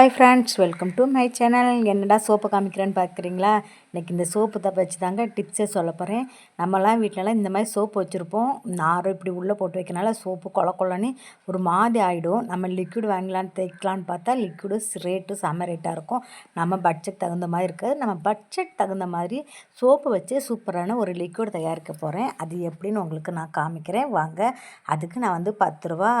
Hi friends welcome to my channel என்னடா soap காமிக்கிறேன்னு பார்க்குறீங்களா? இன்றைக்கி இந்த சோப்பு தப்ப வச்சு தாங்க டிப்ஸே சொல்ல போகிறேன் நம்மலாம் வீட்டிலலாம் இந்த மாதிரி சோப்பு வச்சுருப்போம். நாரும் இப்படி உள்ளே போட்டு வைக்கனால சோப்பு கொல கொலன்னு ஒரு மாதிரி ஆகிடும் நம்ம லிக்விட் வாங்கலான்னு தேய்க்கலான்னு பார்த்தா லிக்விடு ரேட்டு செம்ம ரேட்டாக இருக்கும். நம்ம பட்ஜெட் தகுந்த மாதிரி இருக்காது நம்ம பட்ஜெட் தகுந்த மாதிரி சோப்பு வச்சு சூப்பரான ஒரு லிக்விட் தயாரிக்க போகிறேன் அது எப்படின்னு உங்களுக்கு நான் காமிக்கிறேன். வாங்க அதுக்கு நான் வந்து பத்து ரூபா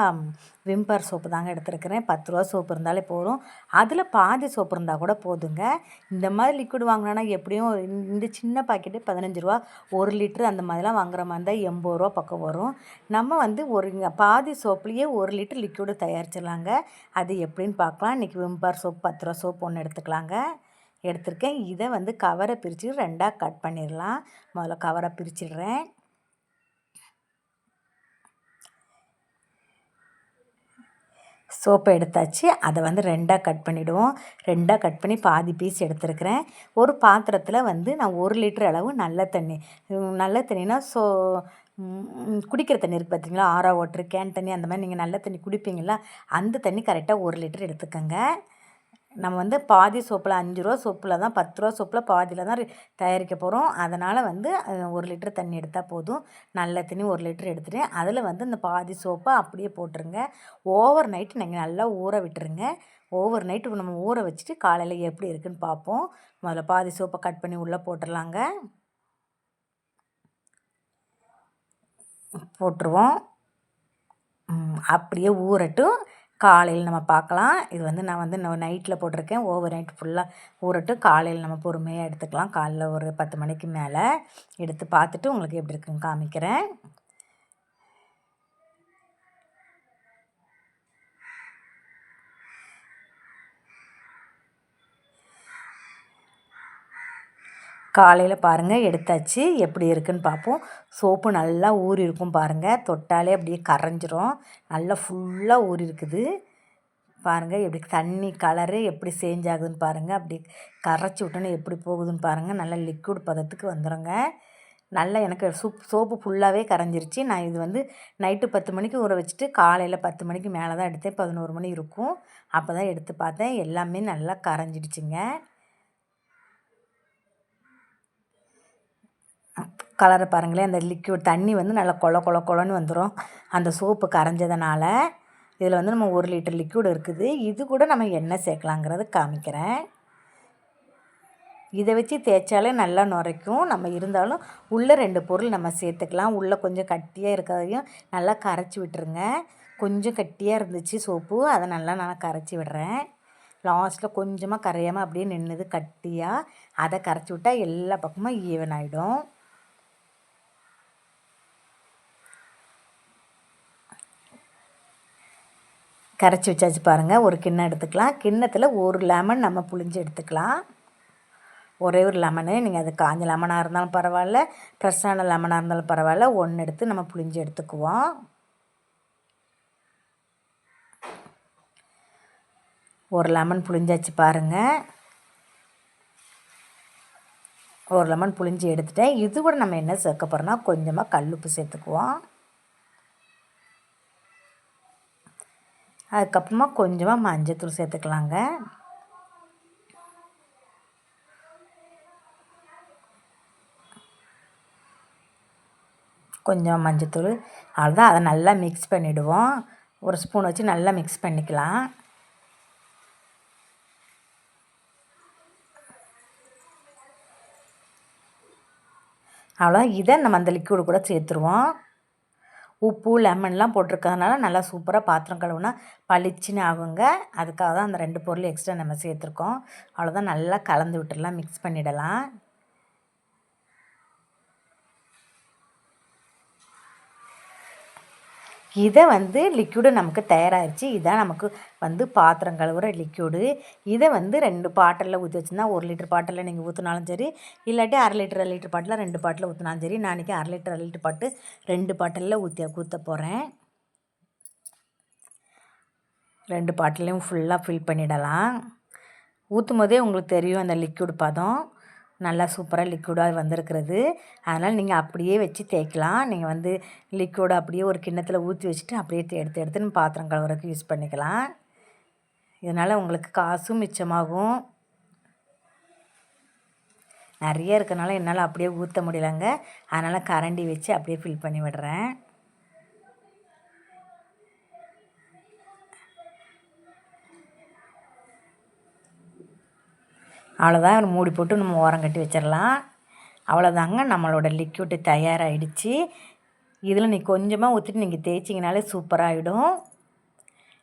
விம்பர் சோப்பு தாங்க எடுத்துருக்கிறேன். பத்து ரூபா சோப்பு இருந்தாலே போதும். அதில் பாதி சோப்பு இருந்தால் கூட போதுங்க. இந்த மாதிரி லிக்விட் வாங்கினோன்னா எப்படியும் இந்த சின்ன பாக்கெட்டு பதினஞ்சு ரூபா ஒரு லிட்ரு அந்த மாதிரிலாம் வாங்குற மாதிரி இருந்தால் எண்பது ரூபா பக்கம் வரும். நம்ம வந்து ஒரு பாதி சோப்புலேயே ஒரு லிட்டர் லிக்விடு தயாரிச்சிடலாங்க. அது எப்படின்னு பார்க்கலாம். இன்றைக்கி விம்பர் சோப் பத்து ரூபா சோப் ஒன்று எடுத்துக்கலாங்க. எடுத்திருக்கேன். இதை வந்து கவரை பிரித்து ரெண்டாக கட் பண்ணிடலாம். முதல்ல கவரை பிரிச்சிடுறேன். சோப்பை எடுத்தாச்சு. அதை வந்து ரெண்டாக கட் பண்ணிவிடுவோம் ரெண்டாக கட் பண்ணி பாதி பீஸ் எடுத்துருக்கிறேன். ஒரு பாத்திரத்தில் வந்து நான் ஒரு லிட்டர் அளவு நல்ல தண்ணி நல்ல தண்ணினா சோ குடிக்கிற தண்ணி இருக்குது பார்த்தீங்களா ஆரா வாட்ரு கேன் தண்ணி அந்த மாதிரி நீங்கள் நல்ல தண்ணி குடிப்பீங்களா அந்த தண்ணி கரெக்டாக ஒரு லிட்டர் எடுத்துக்கோங்க. நம்ம வந்து பாதி சோப்பில் அஞ்சு ரூபா சோப்பில் தான் பத்து ரூபா சோப்பில் பாதியில் தான் தயாரிக்க போகிறோம் அதனால் வந்து ஒரு லிட்டர் தண்ணி எடுத்தால் போதும். நல்ல தண்ணி ஒரு லிட்டர் எடுத்துகிட்டு அதில் வந்து இந்த பாதி சோப்பை அப்படியே போட்டுருங்க. ஓவர் நைட்டு நீங்கள் நல்லா ஊற விட்டுருங்க. ஓவர் நைட்டு நம்ம ஊற வச்சுட்டு காலையில் எப்படி இருக்குதுன்னு பார்ப்போம். முதல்ல பாதி சோப்பை கட் பண்ணி உள்ளே போட்டுடலாங்க. போட்டுருவோம். அப்படியே ஊறட்டும். காலையில் நம்ம பார்க்கலாம் இது வந்து நான் வந்து நான் நைட்டில் போட்டிருக்கேன். ஓவர் நைட் ஃபுல்லாக ஊறட்டு காலையில் நம்ம பொறுமையாக எடுத்துக்கலாம். காலைல ஒரு பத்து மணிக்கு மேலே எடுத்து பார்த்துட்டு உங்களுக்கு எப்படி இருக்குன்னு காமிக்கிறேன். காலையில் பாருங்கள் எடுத்தாச்சு. எப்படி இருக்குன்னு பார்ப்போம். சோப்பு நல்லா ஊறி இருக்கும் பாருங்கள் தொட்டாலே அப்படியே கரைஞ்சிரும். நல்லா ஃபுல்லாக ஊறி இருக்குது. பாருங்கள் எப்படி தண்ணி கலரு எப்படி சேஞ்ச் ஆகுதுன்னு பாருங்கள் அப்படி கரைச்சி விட்டோன்னே எப்படி போகுதுன்னு பாருங்கள் நல்லா லிக்விட் பதத்துக்கு வந்துடுங்க நல்லா எனக்கு சூப் சோப்பு ஃபுல்லாகவே கரைஞ்சிருச்சு. நான் இது வந்து நைட்டு பத்து மணிக்கு ஊற வச்சுட்டு காலையில் பத்து மணிக்கு மேலே தான் எடுத்தேன். பதினோரு மணி இருக்கும். அப்போ தான் எடுத்து பார்த்தேன். எல்லாமே நல்லா கரைஞ்சிடுச்சுங்க. கலரை பாருங்களேன். அந்த லிக்யூட் தண்ணி வந்து நல்லா கொல கொல கொலன்னு வந்துடும் அந்த சோப்பு கரைஞ்சதுனால இதில் வந்து நம்ம ஒரு லிட்டர் லிக்யூட் இருக்குது. இது கூட நம்ம எண்ணெய் சேர்க்கலாங்கிறது காமிக்கிறேன். இதை வச்சு தேய்ச்சாலே நல்லா நுரைக்கும். நம்ம இருந்தாலும் உள்ளே ரெண்டு பொருள் நம்ம சேர்த்துக்கலாம். உள்ளே கொஞ்சம் கட்டியாக இருக்கிறதையும் நல்லா கரைச்சி விட்டுருங்க. கொஞ்சம் கட்டியாக இருந்துச்சு சோப்பு அதை நல்லா நான் கரைச்சி விடுறேன். லாஸ்ட்டில் கொஞ்சமாக கரையாமல் அப்படியே நின்றுது கட்டியாக அதை கரைச்சி விட்டால் எல்லா பக்கமும் ஈவன் ஆகிடும் கரைச்சி வச்சாச்சு பாருங்கள் ஒரு கிண்ணம் எடுத்துக்கலாம். கிண்ணத்தில் ஒரு லெமன் நம்ம புளிஞ்சு எடுத்துக்கலாம். ஒரே ஒரு லெமனு நீங்கள் அது காஞ்ச லெமனாக இருந்தாலும் பரவாயில்ல. ஃப்ரெஷ்ஷான லெமனாக இருந்தாலும் பரவாயில்ல. ஒன்று எடுத்து நம்ம புளிஞ்சு எடுத்துக்குவோம். ஒரு லெமன் புளிஞ்சாச்சு பாருங்கள் ஒரு லெமன் புளிஞ்சு எடுத்துட்டேன். இது கூட நம்ம என்ன சேர்க்க போகிறோன்னா கொஞ்சமாக கல் உப்பு சேர்த்துக்குவோம். அதுக்கப்புறமா கொஞ்சமாக மஞ்சத்தூள் சேர்த்துக்கலாங்க. கொஞ்சம் மஞ்சத்தூள் அவ்வளோதான் அதை நல்லா மிக்ஸ் பண்ணிவிடுவோம் ஒரு ஸ்பூன் வச்சு நல்லா மிக்ஸ் பண்ணிக்கலாம். அவ்வளோதான் இதை நம்ம அந்த லிக்விடு கூட சேர்த்துருவோம். உப்பு லெமன்லாம் போட்டிருக்கறதுனால நல்லா சூப்பராக பாத்திரம் கழுவுனா பளிச்சுன்னு ஆகுங்க. அதுக்காக தான் அந்த ரெண்டு பொருள் எக்ஸ்ட்ரா நம்ம சேர்த்துருக்கோம். அவ்வளோதான் நல்லா கலந்து விட்டுடலாம் மிக்ஸ் பண்ணிடலாம். இதை வந்து லிக்யூடு நமக்கு தயாராகிடுச்சு இதான் நமக்கு வந்து பாத்திரம் கழுவுற லிக்யூடு இதை வந்து ரெண்டு பாட்டிலில் ஊற்றி வச்சுருந்தா ஒரு லிட்டர் பாட்டிலில் நீங்கள் ஊற்றினாலும் சரி இல்லாட்டி அரை லிட்டர் அரை லிட்டர் பாட்டில் ரெண்டு பாட்டில் ஊற்றினாலும் சரி நான் இன்றைக்கி அரை லிட்டர் அரை லிட்டர் பாட்டு ரெண்டு பாட்டிலில் ஊற்றி ஊற்ற போகிறேன் ரெண்டு பாட்டிலையும் ஃபுல்லாக ஃபில் பண்ணிடலாம். ஊற்றும் போதே உங்களுக்கு தெரியும் அந்த லிக்யூடு பதம். நல்லா சூப்பராக லிக்விடாக வந்திருக்கிறது. அதனால் நீங்கள் அப்படியே வச்சு தேய்க்கலாம். நீங்கள் வந்து லிக்விடை அப்படியே ஒரு கிண்ணத்தில் ஊற்றி வச்சுட்டு அப்படியே எடுத்து எடுத்துன்னு பாத்திரம் கழுவுறதுக்கு யூஸ் பண்ணிக்கலாம். இதனால் உங்களுக்கு காசும் மிச்சமாகும். நிறைய இருக்கனால என்னால் அப்படியே ஊற்ற முடியலங்க. அதனால் கரண்டி வச்சு அப்படியே ஃபில் பண்ணி விடுறேன். அவ்வளோதான் ஒரு மூடி போட்டு நம்ம ஓரம் கட்டி வச்சிடலாம். அவ்வளோதாங்க நம்மளோட லிக்விடு தயாராகிடுச்சு இதில் நீ கொஞ்சமாக ஊற்றிட்டு நீங்கள் தேய்ச்சிங்கனாலே சூப்பராகிடும்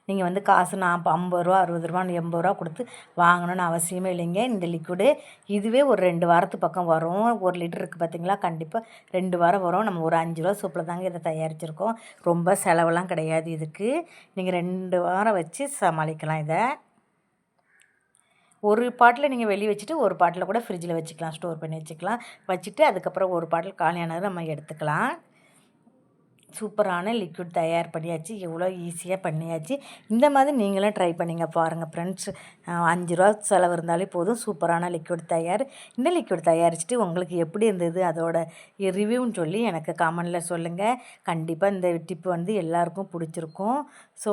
நீங்கள் வந்து காசு நான் ஐம்பது ரூபா அறுபது ரூபா எண்பது ரூபா கொடுத்து வாங்கணும்னு அவசியமே இல்லைங்க இந்த லிக்விடு இதுவே ஒரு ரெண்டு வாரத்து பக்கம் வரும். ஒரு லிட்டர் இருக்குது பார்த்தீங்களா கண்டிப்பாக ரெண்டு வாரம் வரும். நம்ம ஒரு அஞ்சு ரூபா சூப்பில் தாங்க இதை தயாரிச்சிருக்கோம். ரொம்ப செலவெல்லாம் கிடையாது இதுக்கு. நீங்கள் ரெண்டு வாரம் வச்சு சமாளிக்கலாம் இதை. ஒரு பாட்டில் நீங்கள் வெளியே வச்சுட்டு ஒரு பாட்டில் கூட ஃப்ரிட்ஜில் வச்சுக்கலாம் ஸ்டோர் பண்ணி வச்சுக்கலாம். வச்சுட்டு அதுக்கப்புறம் ஒரு பாட்டில் காலியானது நம்ம எடுத்துக்கலாம். சூப்பரான லிக்விட் தயார் பண்ணியாச்சு. எவ்வளோ ஈஸியாக பண்ணியாச்சு. இந்த மாதிரி நீங்களும் ட்ரை பண்ணிங்க பாருங்கள் ஃப்ரெண்ட்ஸ் அஞ்சு ரூபா செலவு இருந்தாலே போதும். சூப்பரான லிக்விட் தயார். இந்த லிக்விட் தயாரிச்சுட்டு உங்களுக்கு எப்படி இருந்தது? அதோட ரிவ்யூன்னு சொல்லி எனக்கு கமெண்டில் சொல்லுங்கள் கண்டிப்பாக இந்த டிப்பு வந்து எல்லாருக்கும் பிடிச்சிருக்கும். ஸோ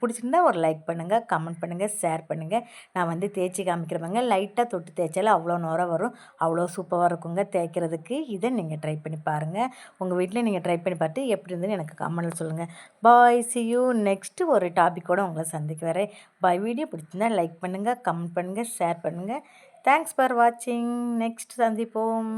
பிடிச்சிருந்தா ஒரு லைக் பண்ணுங்கள் கமெண்ட் பண்ணுங்கள் ஷேர் பண்ணுங்கள் நான் வந்து தேய்ச்சி காமிக்கிறவங்க லைட்டாக தொட்டு தேய்ச்சாலும் அவ்வளோ நேரம் வரும். அவ்வளோ சூப்பராக இருக்குங்க தேய்க்கிறதுக்கு. இதை நீங்கள் ட்ரை பண்ணி பாருங்கள் உங்கள் வீட்டில் நீங்கள் ட்ரை பண்ணி பார்த்து எப்படி இருந்ததுன்னு எனக்கு கமெண்டில் சொல்லுங்கள் பாய் சி யூ நெக்ஸ்ட்டு ஒரு டாப்பிக்கோடு உங்களை சந்திக்க வரேன். பாய் வீடியோ பிடிச்சிருந்தா லைக் பண்ணுங்கள் கமெண்ட் பண்ணுங்கள் ஷேர் பண்ணுங்கள் தேங்க்ஸ் ஃபார் வாட்சிங் நெக்ஸ்ட் சந்திப்போம்.